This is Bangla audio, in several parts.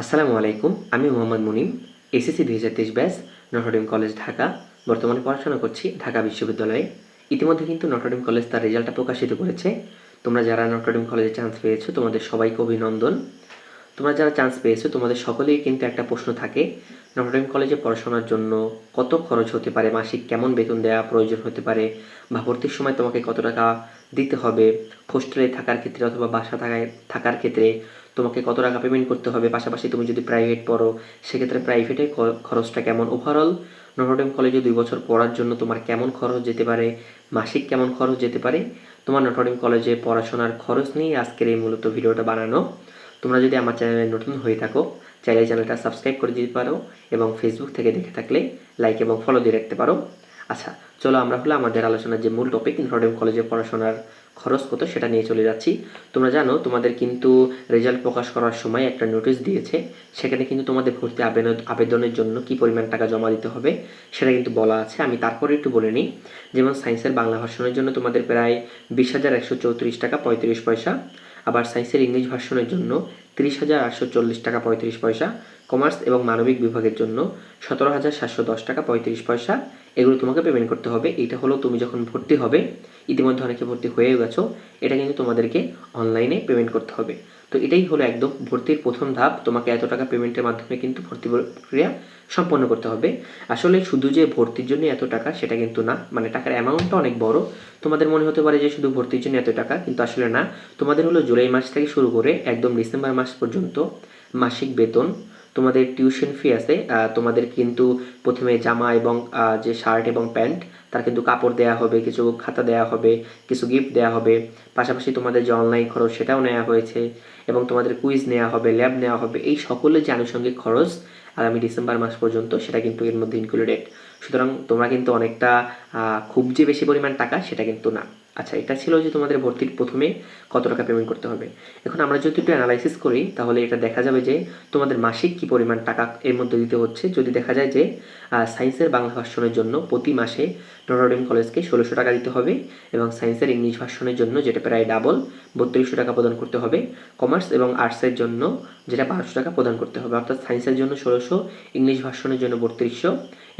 আসসালামু আলাইকুম, আমি মোহাম্মদ মুনিম, এসএসসি দুই হাজার তেইশ ব্যাস নটরডেম কলেজ, ঢাকা। বর্তমানে পড়াশোনা করছি ঢাকা বিশ্ববিদ্যালয়ে। ইতিমধ্যে কিন্তু নটরডেম কলেজ তার রেজাল্টটা প্রকাশিত করেছে। তোমরা যারা নটরডেম কলেজে চান্স পেয়েছ, তোমাদের সবাইকে অভিনন্দন। তোমরা যারা চান্স পেয়েছ, তোমাদের সকলেই কিন্তু একটা প্রশ্ন থাকে, নটরডেম কলেজে পড়াশোনার জন্য কত খরচ হতে পারে, মাসিক কেমন বেতন দেওয়া প্রয়োজন হতে পারে, বা ভর্তির সময় তোমাকে কত টাকা দিতে হবে হোস্টেলে থাকার ক্ষেত্রে অথবা বাসা থাকায় থাকার ক্ষেত্রে তোমাকে কত টাকা পেমেন্ট করতে হবে? পাশাপাশি তুমি যদি প্রাইভেট পড়ো, সেক্ষেত্রে প্রাইভেটের খরচটা কেমন? ওভারঅল নটরডেম কলেজে দুই বছর পড়ার জন্য তোমার কেমন খরচ যেতে পারে? মাসিক কেমন খরচ যেতে পারে? তোমার নটরডেম কলেজে পড়াশোনার খরচ নিয়ে আজকের এই মূলত ভিডিওটা বানানো। তোমরা যদি আমার চ্যানেলে নতুন হয়ে থাকো, চাইলে চ্যানেলটা সাবস্ক্রাইব করে দিতে পারো এবং ফেসবুক থেকে দেখে থাকলে লাইক এবং ফলো দিয়ে রাখতে পারো। আচ্ছা চলো আমরা হলো আমাদের আলোচনার যে মূল টপিক নটরডেম কলেজে পড়াশোনার খরচ কত সেটা নিয়ে চলে যাচ্ছি। তোমরা জানো, তোমাদের কিন্তু রেজাল্ট প্রকাশ করার সময় একটা নোটিশ দিয়েছে। সেখানে কিন্তু তোমাদের ভর্তি আবেদন আবেদনের জন্য কি পরিমাণ টাকা জমা দিতে হবে সেটা কিন্তু বলা আছে। আমি তারপরে একটু বলে নিই। যেমন সায়েন্সের বাংলা ভাষণের জন্য তোমাদের প্রায় বিশ হাজার একশো চৌত্রিশ টাকা পঁয়ত্রিশ পয়সা। আবার সায়েন্সের ইংলিশ ভাষণের জন্য তিরিশ হাজার আটশো চল্লিশ টাকা পঁয়ত্রিশ পয়সা। কমার্স এবং মানবিক বিভাগের জন্য সতেরো হাজার সাতশো দশ টাকা পঁয়ত্রিশ পয়সা। এগুলো তোমাকে পেমেন্ট করতে হবে। এটা হলো তুমি যখন ভর্তি হবে, ইতিমধ্যে অনেকে ভর্তি হয়েও গেছো, এটা কিন্তু তোমাদেরকে অনলাইনে পেমেন্ট করতে হবে। তো এটাই হলো একদম ভর্তির প্রথম ধাপ। তোমাকে এত টাকা পেমেন্টের মাধ্যমে কিন্তু ভর্তি প্রক্রিয়া সম্পন্ন করতে হবে। আসলে শুধু যে ভর্তির জন্য এত টাকা, সেটা কিন্তু না। মানে টাকার অ্যামাউন্টটা অনেক বড়। তোমাদের মনে হতে পারে যে শুধু ভর্তির জন্য এত টাকা, কিন্তু আসলে না। তোমাদের হলো জুলাই মাস থেকে শুরু করে একদম ডিসেম্বর মাস পর্যন্ত মাসিক বেতন তোমাদের টিউশন ফি আছে তোমাদের কিন্তু প্রথমে জামা এবং যে শার্ট এবং প্যান্ট তার কিন্তু কাপড় দেয়া হবে, কিছু খাতা দেয়া হবে, কিছু গিফট দেয়া হবে। পাশাপাশি তোমাদের যে অনলাইন খরচ, সেটাও নেওয়া হয়েছে এবং তোমাদের কুইজ নেওয়া হবে ল্যাব নেওয়া হবে। এই সকলের যে আনুষঙ্গিক খরচ আগামী ডিসেম্বর মাস পর্যন্ত সেটা কিন্তু এর মধ্যে ইনক্লুডেড সুতরাং তোমরা কিন্তু অনেকটা খুব যে বেশি পরিমাণ টাকা সেটা কিন্তু না। আচ্ছা এটা ছিল যে তোমাদের ভর্তির প্রথমে কত টাকা পেমেন্ট করতে হবে। এখন আমরা যদি একটু অ্যানালাইসিস করি, তাহলে এটা দেখা যাবে যে তোমাদের মাসিক কি পরিমাণ টাকা এর মধ্যে দিতে হচ্ছে। যদি দেখা যায় যে সায়েন্সের বাংলা ভাষণের জন্য প্রতি মাসে নটরডেম কলেজকে ষোলোশো টাকা দিতে হবে এবং সায়েন্সের ইংলিশ ভাষণের জন্য যেটা প্রায় ডাবল বত্রিশশো টাকা প্রদান করতে হবে। কমার্স এবং আর্টসের জন্য যেটা বারোশো টাকা প্রদান করতে হবে। অর্থাৎ সায়েন্সের জন্য ষোলোশো ইংলিশ ভাষণের জন্য বত্রিশশো।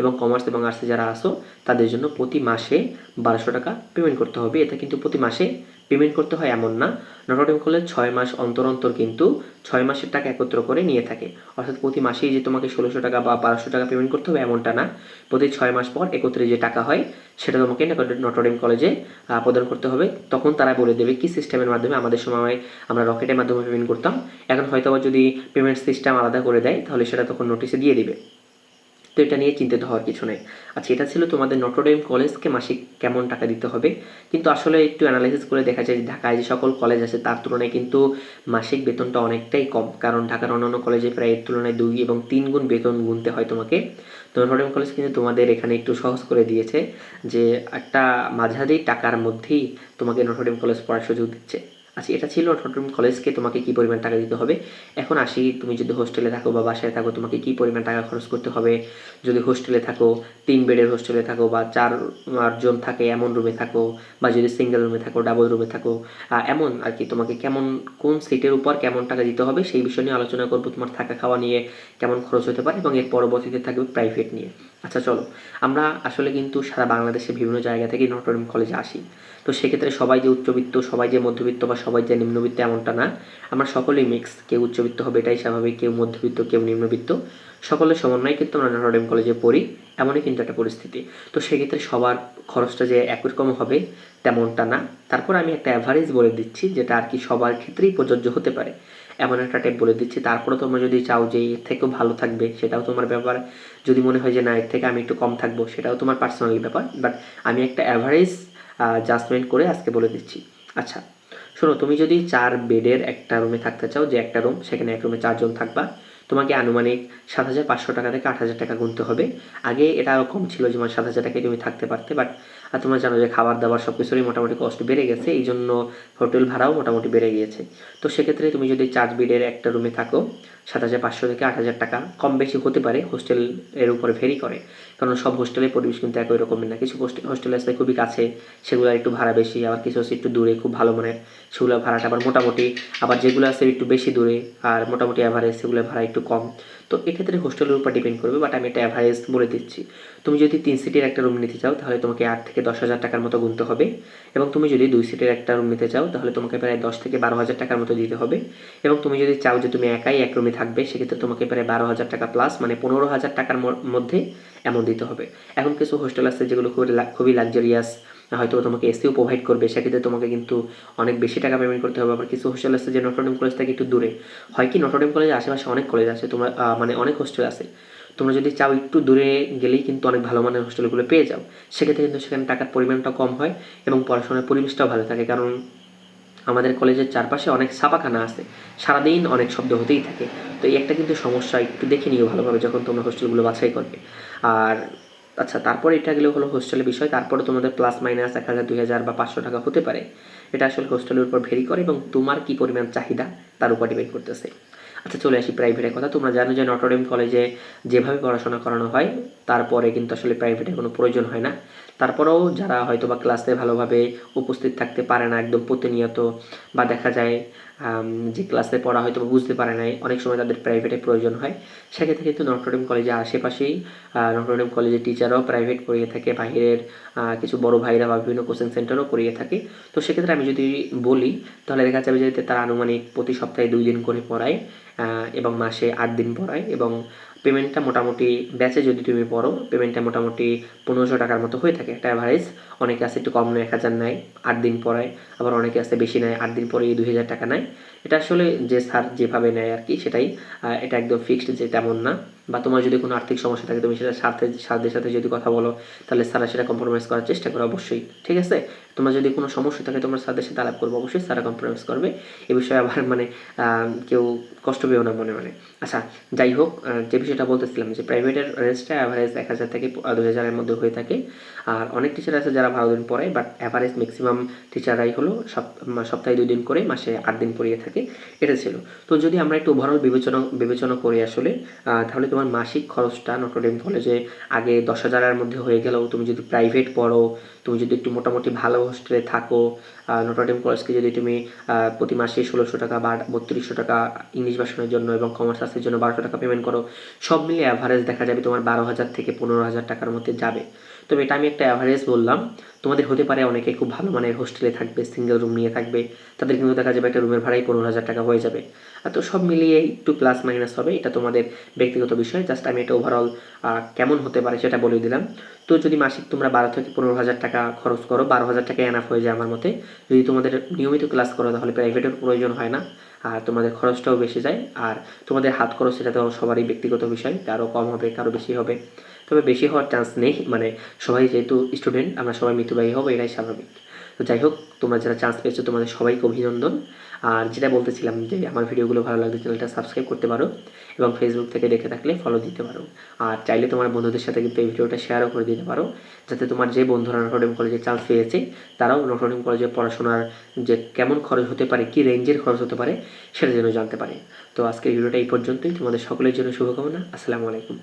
এবং কমার্স এবং আর্টসে যারা আসো তাদের জন্য প্রতি মাসে বারোশো টাকা পেমেন্ট করতে হবে। এটা কিন্তু প্রতি মাসে পেমেন্ট করতে হয় এমন না। নটরডেম কলেজ ছয় মাস অন্তর অন্তর কিন্তু ছয় মাসের টাকা একত্র করে নিয়ে থাকে। অর্থাৎ প্রতি মাসেই যে তোমাকে ষোলোশো টাকা বা বারোশো টাকা পেমেন্ট করতে হবে এমনটা না। প্রতি ছয় মাস পর একত্রে যে টাকা হয়, সেটা তোমাকে নটরডেম কলেজে প্রদান করতে হবে। তখন তারা বলে দেবে কি সিস্টেমের মাধ্যমে আমাদের সময় আমরা রকেটের মাধ্যমে পেমেন্ট করতাম। এখন হয়তো যদি পেমেন্ট সিস্টেম আলাদা করে দেয়, তাহলে সেটা তখন নোটিশে দিয়ে দিবে। তো এটা নিয়ে চিন্তিত হওয়ার কিছু নেই। আচ্ছা এটা ছিল তোমাদের নটরডেম কলেজকে মাসিক কেমন টাকা দিতে হবে? কিন্তু আসলে একটু অ্যানালাইসিস করে দেখা যায় যে ঢাকায় যে সকল কলেজ আছে, তার তুলনায় কিন্তু মাসিক বেতনটা অনেকটাই কম। কারণ ঢাকার অন্যান্য কলেজে প্রায় এর তুলনায় দুই এবং তিন গুণ বেতন গুনতে হয় তোমাকে। তো নটরডেম কলেজ কিন্তু তোমাদের এখানে একটু সহজ করে দিয়েছে যে একটা মাঝারি টাকার মধ্যেই তোমাকে নটরডেম কলেজ পড়ার সুযোগ দিচ্ছে। আচ্ছা এটা ছিল নটরডেম কলেজকে তোমাকে কি পরিমাণ টাকা দিতে হবে? এখন আসি, তুমি যদি হোস্টেলে থাকো বা বাসায় থাকো, তোমাকে কি পরিমাণ টাকা খরচ করতে হবে? যদি হোস্টেলে থাকো, তিন বেডের হোস্টেলে থাকো বা চার জন থাকে, এমন রুমে থাকো, বা যদি সিঙ্গেল রুমে থাকো, ডাবল রুমে থাকো এমন আর কি, তোমাকে কেমন, কোন সিটের উপর কেমন টাকা দিতে হবে, সেই বিষয় নিয়ে আলোচনা করব তোমার থাকা খাওয়া নিয়ে, কেমন খরচ হতে পারে, এবং এর পরবর্তীতে থাকবে প্রাইভেট নিয়ে। আচ্ছা চলো। আমরা আসলে কিন্তু সারা বাংলাদেশে বিভিন্ন জায়গা থেকে নটরডেম কলেজে আসি। তো সেক্ষেত্রে সবাই যে উচ্চবিত্ত, সবাই যে মধ্যবিত্ত বা সবাই যে নিম্নবিত্ত এমনটা না, আমরা সকলেই মিক্স কেউ উচ্চবিত্ত হবে এটাই স্বাভাবিক, কেউ মধ্যবিত্ত, কেউ নিম্নবিত্ত। সকলের সমন্বয় কিন্তু আমরা নটরডেম কলেজে পড়ি, এমনই কিন্তু একটা পরিস্থিতি। তো সেক্ষেত্রে সবার খরচটা যে একরকম হবে, তেমনটা না। তারপর আমি একটা অ্যাভারেজ বলে দিচ্ছি, যেটা আর কি সবার ক্ষেত্রেই প্রযোজ্য হতে পারে। এমন একটা টাইপ বলে দিচ্ছি। তারপরে তোমরা যদি চাও যে এর থেকেও ভালো থাকবে, সেটাও তোমার ব্যাপার। যদি মনে হয় যে না, এর থেকে আমি একটু কম থাকব, সেটাও তোমার পার্সোনালি ব্যাপার। বাট আমি একটা অ্যাভারেজ জাজমেন্ট করে আজকে বলে দিচ্ছি। আচ্ছা শোনো, তুমি যদি চার বেডের একটা রুমে থাকতে চাও, যে একটা রুম সেখানে এক রুমে চারজন থাকবা। তোমাকে আনুমানিক সাত হাজার পাঁচশো টাকা থেকে আট হাজার টাকা গুনতে হবে। আগে এটা আরও কম ছিল যেমন সাত হাজার টাকায় তুমি থাকতে পারতে বাট আর তোমরা জানো যে খাবার দাবার সব কিছুরই মোটামুটি কষ্ট বেড়ে গেছে, এই জন্য হোটেল ভাড়াও মোটামুটি বেড়ে গিয়েছে। তো সেক্ষেত্রে তুমি যদি চার্জ বেডের একটা রুমে থাকো সাত হাজার পাঁচশো থেকে আট হাজার টাকা, কম বেশি হতে পারে হোস্টেল এর উপরে ভেরি করে। কারণ সব হোস্টেলের পরিবেশ কিন্তু একই রকমের না, কিছু হোস্টেল আসতে খুবই কাছে, সেগুলো একটু ভাড়া বেশি, আবার কিছু আছে একটু দূরে, খুব ভালো মানের সেগুলো ভাড়াটা আবার মোটামুটি, আবার যেগুলো আছে একটু বেশি দূরে, আর মোটামুটি অ্যাভারেজ সেগুলো ভাড়া একটু কম। তো এক্ষেত্রে হোস্টেলের উপর ডিপেন্ড করবে বাট আমি এটা অ্যাভারেজ বলে দিচ্ছি। তুমি যদি তিন সিটের একটা রুম নিতে চাও, তাহলে তোমাকে আট থেকে দশ হাজার টাকার মতো গুনতে হবে। এবং তুমি যদি দুই সিটের একটা রুম নিতে চাও, তাহলে তোমাকে প্রায় দশ থেকে বারো হাজার টাকার মতো দিতে হবে। এবং তুমি যদি চাও যে তুমি একাই এক রুমে থাকবে, সেক্ষেত্রে তোমাকে প্রায় বারো হাজার টাকা প্লাস মানে পনেরো হাজার টাকার মধ্যে এমন দিতে হবে। এখন কিছু হোস্টেল আছে যেগুলো খুবই খুবই লাক্সারিয়াস হয়তো তোমাকে এসিও প্রোভাইড করবে, সেক্ষেত্রে তোমাকে কিন্তু অনেক বেশি টাকা পেমেন্ট করতে হবে। আবার কিছু হোস্টেল আছে যে নটরডেম কলেজ থেকে একটু দূরে। হয় কি নটরডেম কলেজের আশেপাশে অনেক কলেজ আছে, তোমার মানে অনেক হোস্টেল আছে। তোমরা যদি চাও একটু দূরে গেলেই কিন্তু অনেক ভালো মানের হোস্টেলগুলো পেয়ে যাও। সেক্ষেত্রে কিন্তু সেখানে টাকার পরিমাণটা কম হয় এবং পড়াশোনার পরিবেশটাও ভালো থাকে। কারণ আমাদের কলেজের চারপাশে অনেক ছাপাখানা আছে। সারাদিন অনেক শব্দ হতেই থাকে। তো এই একটা কিন্তু সমস্যা, একটু দেখে নিও ভালোভাবে যখন তোমরা হোস্টেলগুলো বাছাই করবে। আর আচ্ছা তারপরে এটা গেলে হলো হোস্টেলের বিষয়। তারপরে তোমাদের প্লাস মাইনাস এক হাজার, দুই হাজার বা পাঁচশো টাকা হতে পারে। এটা আসলে হোস্টেলের উপর ভেরি করে এবং তোমার কি পরিমাণ চাহিদা তার উপর ডিপেন্ড করতেছে। আচ্ছা চলে আসি প্রাইভেটের কথা। তোমরা জানো যে নটরডেম কলেজে যেভাবে পড়াশোনা করানো হয়, তারপরে কিন্তু আসলে প্রাইভেটের কোনো প্রয়োজন হয় না। তারপরেও যারা হয়তো বা ক্লাসে ভালোভাবে উপস্থিত থাকতে পারে না একদম প্রতিনিয়ত বা দেখা যায় যে ক্লাসে পড়া হয়তো বুঝতে পারে নাই, অনেক সময় তাদের প্রাইভেটে প্রয়োজন হয়। সেক্ষেত্রে কিন্তু নটরডেম কলেজের আশেপাশেই নটরডেম কলেজের টিচাররাও প্রাইভেট পড়িয়ে থাকে, বাহিরের কিছু বড় ভাইরা বা বিভিন্ন কোচিং সেন্টারও করিয়ে থাকে। তো সেক্ষেত্রে আমি যদি বলি, তাহলে দেখা যাবে যে তারা আনুমানিক প্রতি সপ্তাহে দুই দিন করে পড়ায়। এবং মাসে আট দিন পড়ায় এবং পেমেন্টটা মোটামুটি ব্যাচে যদি তুমি পড়ো পেমেন্টটা মোটামুটি পনেরোশো টাকার মতো হয়ে থাকে। একটা অ্যাভারেজ অনেকে আছে একটু কম নেয়, এক হাজার নেয়, আট দিন পড়ায়। আবার অনেকে আছে বেশি নেয়, আট দিন পরে দুই হাজার টাকা নেয়। এটা আসলে যে স্যার যেভাবে নেয় আর কি, সেটাই এটা একদম ফিক্সড যে তেমন না। বা তোমার যদি কোনো আর্থিক সমস্যা থাকে, তুমি সেটা সাথে সাথে সাথে যদি কথা বলো, তাহলে স্যারা সেটা কম্প্রোমাইজ করার চেষ্টা করো অবশ্যই, ঠিক আছে? তোমার যদি কোনো সমস্যা থাকে, তোমার স্যারদের সাথে আলাপ করব অবশ্যই স্যারা কম্প্রোমাইজ করবে। এ বিষয়ে আবার মানে কেউ কষ্ট পেও না মনে মনে। আচ্ছা যাই হোক যে বিষয়টা বলতেছিলাম যে প্রাইভেটের রেঞ্জটা অ্যাভারেজ এক হাজার থেকে দুই হাজারের মধ্যে হয়ে থাকে। আর অনেক টিচার আছে যারা ভালো দিন পড়ায় বাট অ্যাভারেজ ম্যাক্সিমাম টিচাররাই হলো সপ্তাহে দুই দিন করে, মাসে আট দিন পড়িয়ে থাকে। এটা ছিল। তো যদি আমরা একটু ওভারঅল বিবেচনা বিবেচনা করি আসলে তাহলে তোমার মাসিক খরচটা নটরডেম কলেজে আগে দশ হাজারের মধ্যে হয়ে গেলেও তুমি যদি প্রাইভেট পড়ো তুমি যদি একটু মোটামুটি ভালো হোস্টেলে থাকো নটরডেম কলেজকে যদি তুমি প্রতি মাসে ষোলোশো টাকা বা বত্রিশশো টাকা ইংলিশ ভাষণের জন্য এবং কমার্স আর্টসের জন্য বারোশো টাকা পেমেন্ট করো, সব মিলিয়ে অ্যাভারেজ দেখা যাবে তোমার বারো হাজার থেকে পনেরো হাজার টাকার মধ্যে যাবে। তবে এটা আমি একটা অ্যাভারেজ বললাম। তোমাদের হতে পারে অনেকে খুব ভালো মানের হোস্টেলে থাকবে সিঙ্গেল রুম নিয়ে থাকবে, তাদের কিন্তু দেখা যাবে একটা রুমের ভাড়াই পনেরো হাজার টাকা হয়ে যাবে। আর তো সব মিলিয়ে একটু প্লাস মাইনাস হবে, এটা তোমাদের ব্যক্তিগত বিষয় জাস্ট আমি এটা ওভারঅল কেমন হতে পারে সেটা বলে দিলাম। তো যদি মাসিক তোমরা বারো থেকে পনেরো হাজার টাকা খরচ করো, বারো হাজার টাকা এনাফ হয়ে যায় আমার মতে। যদি তোমাদের নিয়মিত ক্লাস করো, তাহলে প্রাইভেটের প্রয়োজন হয় না। আর তোমাদের খরচটাও বেশি যায়। আর তোমাদের হাত খরচ সেটা তো সবারই ব্যক্তিগত বিষয়, কারও কম হবে, কারও বেশি হবে। তবে বেশি হওয়ার চান্স নেই মানে সবাই যেহেতু স্টুডেন্ট আমরা সবাই মৃত্যুবাহী হব, এটাই স্বাভাবিক। তো যাই হোক, তোমরা যারা চান্স পেয়েছ, তোমাদের সবাইকে অভিনন্দন। আর যেটা বলতেছিলাম যে আমার ভিডিওগুলো ভালো লাগলে চ্যানেলটা সাবস্ক্রাইব করতে পারো এবং ফেসবুক থেকে দেখে থাকলে ফলো দিতে পারো। আর চাইলে তোমার বন্ধুদের সাথে কিন্তু এই ভিডিওটা শেয়ারও করে দিতে পারো, যাতে তোমার যে বন্ধুরা নটরডেম কলেজে চান্স পেয়েছে, তারাও নটরডেম কলেজে পড়াশোনার যে কেমন খরচ হতে পারে, কী রেঞ্জের খরচ হতে পারে, সেটা যেন জানতে পারে। তো আজকের ভিডিওটা এই পর্যন্তই। তোমাদের সকলের জন্য শুভকামনা। আসসালামু আলাইকুম।